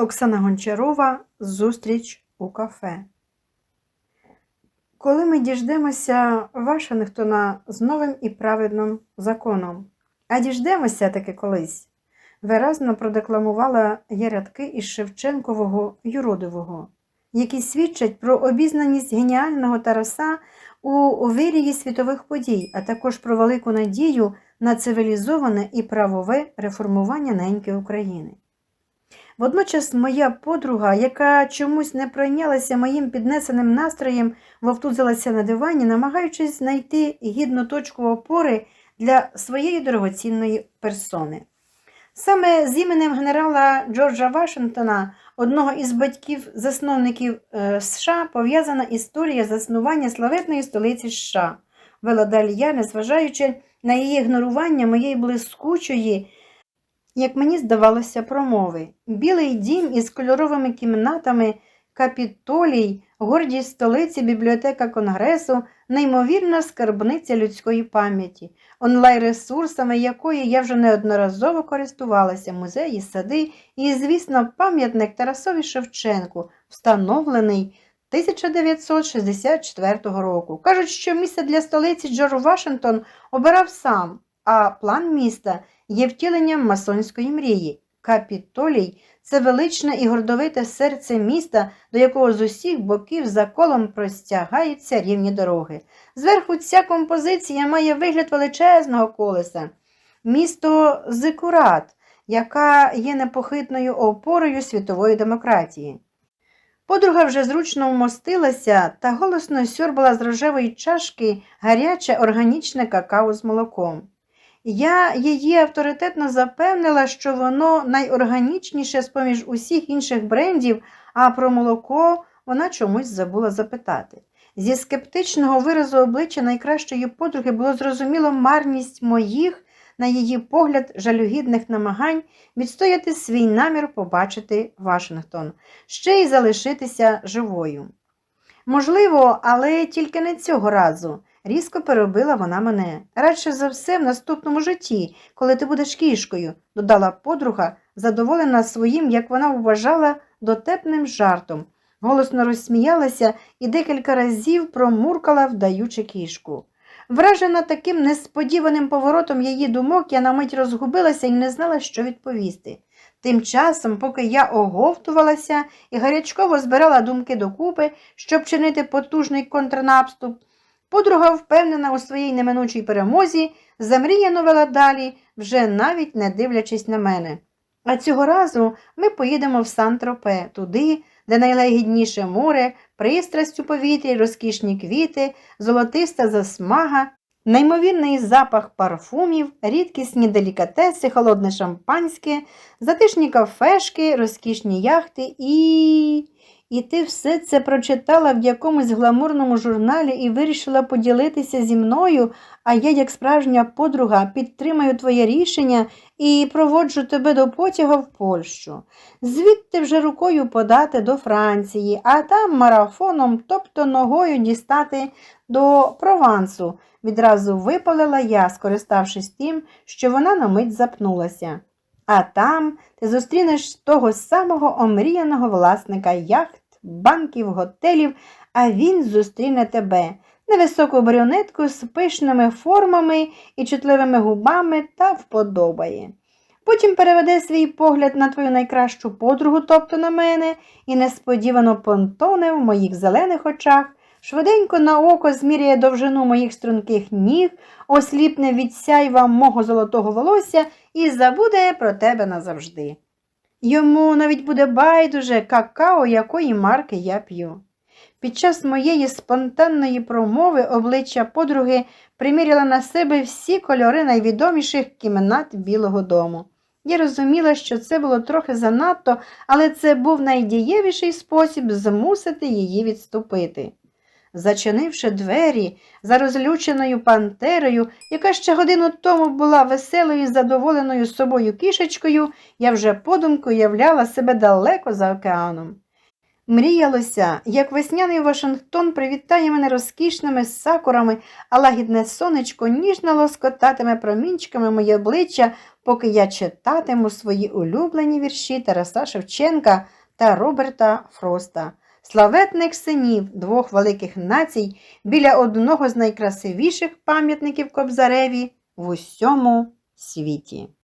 Оксана Гончарова Зустріч у кафе. Коли ми діждемося Вашингтона з новим і праведним законом, а діждемося таки колись, виразно продекламувала я рядки із Шевченкового Юродивого, які свідчать про обізнаність геніального Тараса у вирії світових подій, а також про велику надію на цивілізоване і правове реформування неньки України. Водночас моя подруга, яка чомусь не пройнялася моїм піднесеним настроєм, вовтузилася на дивані, намагаючись знайти гідну точку опори для своєї дорогоцінної персони. Саме з іменем генерала Джорджа Вашингтона, одного із батьків-засновників е, США, пов'язана історія заснування славетної столиці США. Вела далі я, незважаючи на її ігнорування моєї блискучої, як мені здавалося, промови. Білий дім із кольоровими кімнатами, капітолій, гордість столиці, бібліотека Конгресу, неймовірна скарбниця людської пам'яті, онлайн-ресурсами якої я вже неодноразово користувалася, музеї, сади і, звісно, пам'ятник Тарасові Шевченку, встановлений 1964 року. Кажуть, що місце для столиці Джордж Вашингтон обирав сам, а план міста є втіленням масонської мрії. Капітолій це величне і гордовите серце міста, до якого з усіх боків за колом простягаються рівні дороги. Зверху ця композиція має вигляд величезного колеса. Місто Зикурат, яка є непохитною опорою світової демократії. Подруга вже зручно вмостилася та голосно сьорбала з рожевої чашки гаряче органічне какао з молоком. Я її авторитетно запевнила, що воно найорганічніше з-поміж усіх інших брендів, а про молоко вона чомусь забула запитати. Зі скептичного виразу обличчя найкращої подруги було зрозуміло марність моїх, на її погляд, жалюгідних намагань відстояти свій намір побачити Вашингтон, ще й залишитися живою. Можливо, але тільки не цього разу. Різко перебила вона мене. Радше за все в наступному житті, коли ти будеш кішкою, додала подруга, задоволена своїм, як вона вважала, дотепним жартом. Голосно розсміялася і декілька разів промуркала, вдаючи кішку. Вражена таким несподіваним поворотом її думок, я на мить розгубилася і не знала, що відповісти. Тим часом, поки я оговтувалася і гарячково збирала думки докупи, щоб чинити потужний контрнаступ, Подруга, впевнена у своїй неминучій перемозі, замріяно вела далі, вже навіть не дивлячись на мене. А цього разу ми поїдемо в Сан-Тропе, туди, де найлагідніше море, пристрасть у повітрі, розкішні квіти, золотиста засмага, неймовірний запах парфумів, рідкісні делікатеси, холодне шампанське, затишні кафешки, розкішні яхти і. І ти все це прочитала в якомусь гламурному журналі і вирішила поділитися зі мною, а я, як справжня подруга, підтримаю твоє рішення і проводжу тебе до потяга в Польщу. Звідти вже рукою подати до Франції, а там марафоном, тобто ногою дістати до Провансу. Відразу випалила я, скориставшись тим, що вона на мить запнулася. А там ти зустрінеш того самого омріяного власника яхт, банків, готелів, а він зустріне тебе невисоку брюнетку з пишними формами і чутливими губами та вподобає. Потім переведе свій погляд на твою найкращу подругу, тобто на мене, і несподівано понтоне в моїх зелених очах, швиденько на око зміряє довжину моїх струнких ніг, осліпне від сяйва мого золотого волосся і забуде про тебе назавжди. Йому навіть буде байдуже какао, якої марки я п'ю. Під час моєї спонтанної промови обличчя подруги приміряла на себе всі кольори найвідоміших кімнат Білого дому. Я розуміла, що це було трохи занадто, але це був найдієвіший спосіб змусити її відступити. Зачинивши двері за розлюченою пантерою, яка ще годину тому була веселою і задоволеною собою кішечкою, я вже подумку уявляла себе далеко за океаном. Мріялося, як весняний Вашингтон привітає мене розкішними сакурами, а лагідне сонечко ніжно лоскотатиме промінчиками моє обличчя, поки я читатиму свої улюблені вірші Тараса Шевченка та Роберта Фроста, славетних синів двох великих націй біля одного з найкрасивіших пам'ятників Кобзареві в усьому світі.